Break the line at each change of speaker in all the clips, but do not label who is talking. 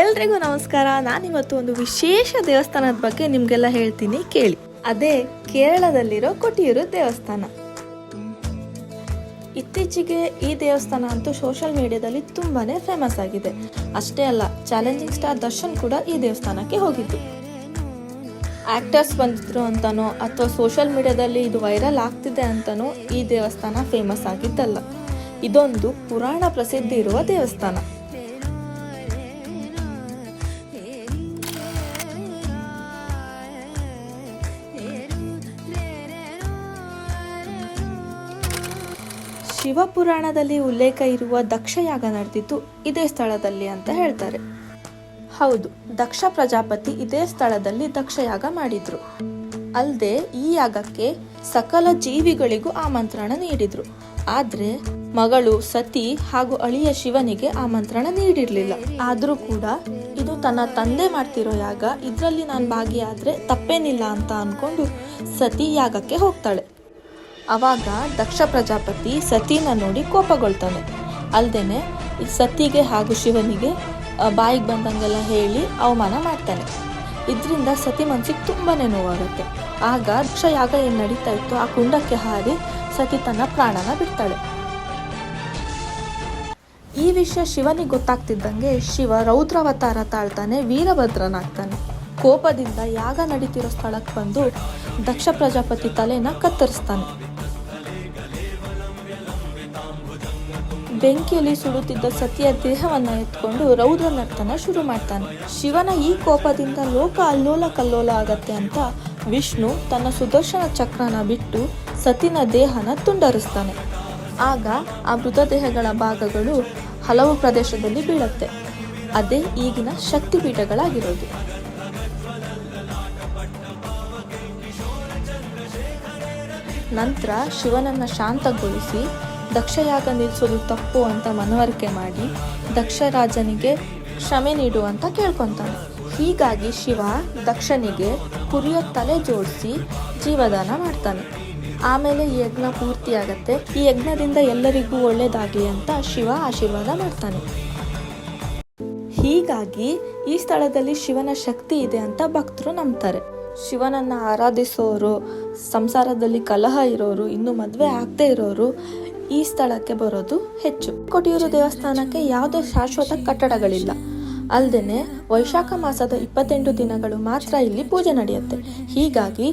ಎಲ್ರಿಗೂ ನಮಸ್ಕಾರ. ನಾನಿವತ್ತು ಒಂದು ವಿಶೇಷ ದೇವಸ್ಥಾನದ ಬಗ್ಗೆ ನಿಮಗೆಲ್ಲ ಹೇಳ್ತೀನಿ ಕೇಳಿ. ಅದೇ ಕೇರಳದಲ್ಲಿರೋ ಕೊಟ್ಟಿಯೂರು ದೇವಸ್ಥಾನ. ಇತ್ತೀಚೆಗೆ ಈ ದೇವಸ್ಥಾನ ಅಂತೂ ಸೋಷಿಯಲ್ ಮೀಡಿಯಾದಲ್ಲಿ ತುಂಬಾನೇ ಫೇಮಸ್ ಆಗಿದೆ. ಅಷ್ಟೇ ಅಲ್ಲ ಚಾಲೆಂಜಿಂಗ್ ಸ್ಟಾರ್ ದರ್ಶನ್ ಕೂಡ ಈ ದೇವಸ್ಥಾನಕ್ಕೆ ಹೋಗಿದ್ದು. ಆಕ್ಟರ್ಸ್ ಬಂದಿದ್ರು ಅಂತನೋ ಅಥವಾ ಸೋಷಿಯಲ್ ಮೀಡಿಯಾದಲ್ಲಿ ಇದು ವೈರಲ್ ಆಗ್ತಿದೆ ಅಂತನೋ ಈ ದೇವಸ್ಥಾನ ಫೇಮಸ್ ಆಗಿದ್ದಲ್ಲ. ಇದೊಂದು ಪುರಾಣ ಪ್ರಸಿದ್ಧಿ ಇರುವ ದೇವಸ್ಥಾನ. ಶಿವಪುರಾಣದಲ್ಲಿ ಉಲ್ಲೇಖ ಇರುವ ದಕ್ಷಯಾಗ ನಡೆದಿದ್ದು ಇದೇ ಸ್ಥಳದಲ್ಲಿ ಅಂತ ಹೇಳ್ತಾರೆ. ಹೌದು, ದಕ್ಷ ಪ್ರಜಾಪತಿ ಇದೇ ಸ್ಥಳದಲ್ಲಿ ದಕ್ಷಯಾಗ ಮಾಡಿದ್ರು. ಅಲ್ಲದೆ ಈ ಯಾಗಕ್ಕೆ ಸಕಲ ಜೀವಿಗಳಿಗೂ ಆಮಂತ್ರಣ ನೀಡಿದ್ರು. ಆದ್ರೆ ಮಗಳು, ಸತಿ ಹಾಗೂ ಅಳಿಯ ಶಿವನಿಗೆ ಆಮಂತ್ರಣ ನೀಡಿರ್ಲಿಲ್ಲ. ಆದ್ರೂ ಕೂಡ ಇದು ತನ್ನ ತಂದೆ ಮಾಡ್ತಿರೋ ಯಾಗ, ಇದರಲ್ಲಿ ನಾನು ಭಾಗಿಯಾದ್ರೆ ತಪ್ಪೇನಿಲ್ಲ ಅಂತ ಅನ್ಕೊಂಡು ಸತಿ ಯಾಗಕ್ಕೆ ಹೋಗ್ತಾಳೆ. ಅವಾಗ ದಕ್ಷ ಪ್ರಜಾಪತಿ ಸತಿನ ನೋಡಿ ಕೋಪಗೊಳ್ತಾನೆ. ಈ ಸತಿಗೆ ಹಾಗೂ ಶಿವನಿಗೆ ಬಾಯಿಗೆ ಬಂದಂಗೆಲ್ಲ ಹೇಳಿ ಅವಮಾನ ಮಾಡ್ತಾನೆ. ಇದರಿಂದ ಸತಿ ಮನಸ್ಸಿಗೆ ತುಂಬಾ ನೋವಾಗುತ್ತೆ. ಆಗ ದಕ್ಷ ಯಾಗ ಏನು ನಡೀತಾ ಇತ್ತು ಆ ಕುಂಡಕ್ಕೆ ಹಾರಿ ಸತಿ ತನ್ನ ಪ್ರಾಣನ ಬಿಡ್ತಾಳೆ. ಈ ವಿಷಯ ಶಿವನಿಗೆ ಗೊತ್ತಾಗ್ತಿದ್ದಂಗೆ ಶಿವ ರೌದ್ರಾವತಾರ ತಾಳ್ತಾನೆ, ವೀರಭದ್ರನಾಗ್ತಾನೆ. ಕೋಪದಿಂದ ಯಾಗ ನಡೀತಿರೋ ಸ್ಥಳಕ್ಕೆ ಬಂದು ದಕ್ಷ ಪ್ರಜಾಪತಿ ತಲೆನ ಕತ್ತರಿಸ್ತಾನೆ. ಬೆಂಕಿಯಲ್ಲಿ ಸುಡುತ್ತಿದ್ದ ಸತಿಯ ದೇಹವನ್ನು ಎತ್ಕೊಂಡು ರೌದ್ರ ನರ್ತನ ಶುರು ಮಾಡ್ತಾನೆ. ಶಿವನ ಈ ಕೋಪದಿಂದ ಲೋಕ ಅಲ್ಲೋಲ ಕಲ್ಲೋಲ ಆಗತ್ತೆ ಅಂತ ವಿಷ್ಣು ತನ್ನ ಸುದರ್ಶನ ಚಕ್ರನ ಬಿಟ್ಟು ಸತಿನ ದೇಹನ ತುಂಡರಿಸ್ತಾನೆ. ಆಗ ಆ ಮೃತದೇಹಗಳ ಭಾಗಗಳು ಹಲವು ಪ್ರದೇಶದಲ್ಲಿ ಬೀಳತ್ತೆ. ಅದೇ ಈಗಿನ ಶಕ್ತಿಪೀಠಗಳಾಗಿರೋದು. ನಂತರ ಶಿವನನ್ನ ಶಾಂತಗೊಳಿಸಿ ದಕ್ಷಯಾಗ ನಿಲ್ಲಿಸೋದು ತಪ್ಪು ಅಂತ ಮನವರಿಕೆ ಮಾಡಿ ದಕ್ಷರಾಜನಿಗೆ ಕ್ಷಮೆ ನೀಡುವಂತ ಕೇಳ್ಕೊತಾನೆ. ಹೀಗಾಗಿ ಶಿವ ದಕ್ಷನಿಗೆ ಕುರಿಯ ತಲೆ ಜೋಡಿಸಿ ಜೀವದಾನ ಮಾಡ್ತಾನೆ. ಆಮೇಲೆ ಈ ಯಜ್ಞ ಪೂರ್ತಿಯಾಗತ್ತೆ. ಈ ಯಜ್ಞದಿಂದ ಎಲ್ಲರಿಗೂ ಒಳ್ಳೆಯದಾಗಲಿ ಅಂತ ಶಿವ ಆಶೀರ್ವಾದ ಮಾಡ್ತಾನೆ. ಹೀಗಾಗಿ ಈ ಸ್ಥಳದಲ್ಲಿ ಶಿವನ ಶಕ್ತಿ ಇದೆ ಅಂತ ಭಕ್ತರು ನಂಬ್ತಾರೆ. ಶಿವನನ್ನ ಆರಾಧಿಸೋರು, ಸಂಸಾರದಲ್ಲಿ ಕಲಹ ಇರೋರು, ಇನ್ನು ಮದುವೆ ಆಗದೆ ಇರೋರು ಈ ಸ್ಥಳಕ್ಕೆ ಬರೋದು ಹೆಚ್ಚು. ಕೊಟಿಯೂರು ದೇವಸ್ಥಾನಕ್ಕೆ ಯಾವುದೇ ಶಾಶ್ವತ ಕಟ್ಟಡಗಳಿಲ್ಲ. ಅಲ್ಲದೆ ವೈಶಾಖ ಮಾಸದ ಇಪ್ಪತ್ತೆಂಟು ದಿನಗಳು ಮಾತ್ರ ಇಲ್ಲಿ ಪೂಜೆ ನಡೆಯುತ್ತೆ. ಹೀಗಾಗಿ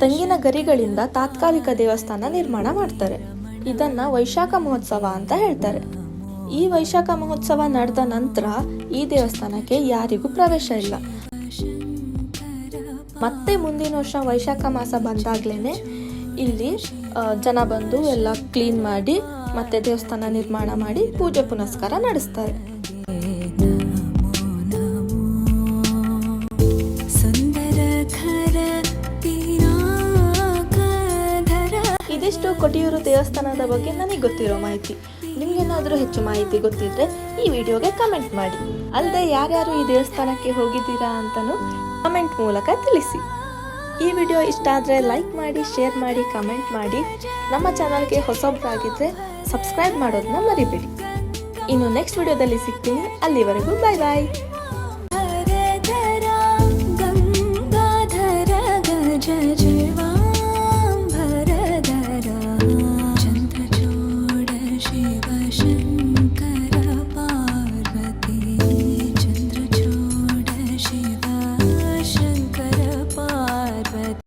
ತೆಂಗಿನ ಗರಿಗಳಿಂದ ತಾತ್ಕಾಲಿಕ ದೇವಸ್ಥಾನ ನಿರ್ಮಾಣ ಮಾಡ್ತಾರೆ. ಇದನ್ನ ವೈಶಾಖ ಮಹೋತ್ಸವ ಅಂತ ಹೇಳ್ತಾರೆ. ಈ ವೈಶಾಖ ಮಹೋತ್ಸವ ನಡೆದ ನಂತರ ಈ ದೇವಸ್ಥಾನಕ್ಕೆ ಯಾರಿಗೂ ಪ್ರವೇಶ ಇಲ್ಲ. ಮತ್ತೆ ಮುಂದಿನ ವರ್ಷ ವೈಶಾಖ ಮಾಸ ಬಂದಾಗ್ಲೇನೆ ಇಲ್ಲಿ ಜನ ಬಂದು ಎಲ್ಲ ಕ್ಲೀನ್ ಮಾಡಿ, ಮತ್ತೆ ದೇವಸ್ಥಾನ ನಿರ್ಮಾಣ ಮಾಡಿ ಪೂಜೆ ಪುನಸ್ಕಾರ ನಡೆಸ್ತಾರೆ. ಇದಿಷ್ಟು ಕೊಟಿಯೂರು ದೇವಸ್ಥಾನದ ಬಗ್ಗೆ ನನಗೆ ಗೊತ್ತಿರೋ ಮಾಹಿತಿ. ನಿಮ್ಗೇನಾದರೂ ಹೆಚ್ಚು ಮಾಹಿತಿ ಗೊತ್ತಿದ್ರೆ ಈ ವಿಡಿಯೋಗೆ ಕಮೆಂಟ್ ಮಾಡಿ. ಅಲ್ಲದೆ ಯಾರ್ಯಾರು ಈ ದೇವಸ್ಥಾನಕ್ಕೆ ಹೋಗಿದ್ದೀರಾ ಅಂತಲೂ ಕಮೆಂಟ್ ಮೂಲಕ ತಿಳಿಸಿ. ಈ ವಿಡಿಯೋ ಇಷ್ಟ ಆದರೆ ಲೈಕ್ ಮಾಡಿ ಶೇರ್ ಮಾಡಿ ಕಮೆಂಟ್ ಮಾಡಿ. ನಮ್ಮ ಚಾನಲ್ಗೆ ಹೊಸೊಬ್ಬರಾಗಿದ್ದರೆ ಸಬ್ಸ್ಕ್ರೈಬ್ ಮಾಡೋದನ್ನ ಮರಿಬೇಡಿ. ಇನ್ನು ನೆಕ್ಸ್ಟ್ ವಿಡಿಯೋದಲ್ಲಿ ಸಿಗ್ತೀನಿ. ಅಲ್ಲಿವರೆಗೂ ಬಾಯ್ ಬಾಯ್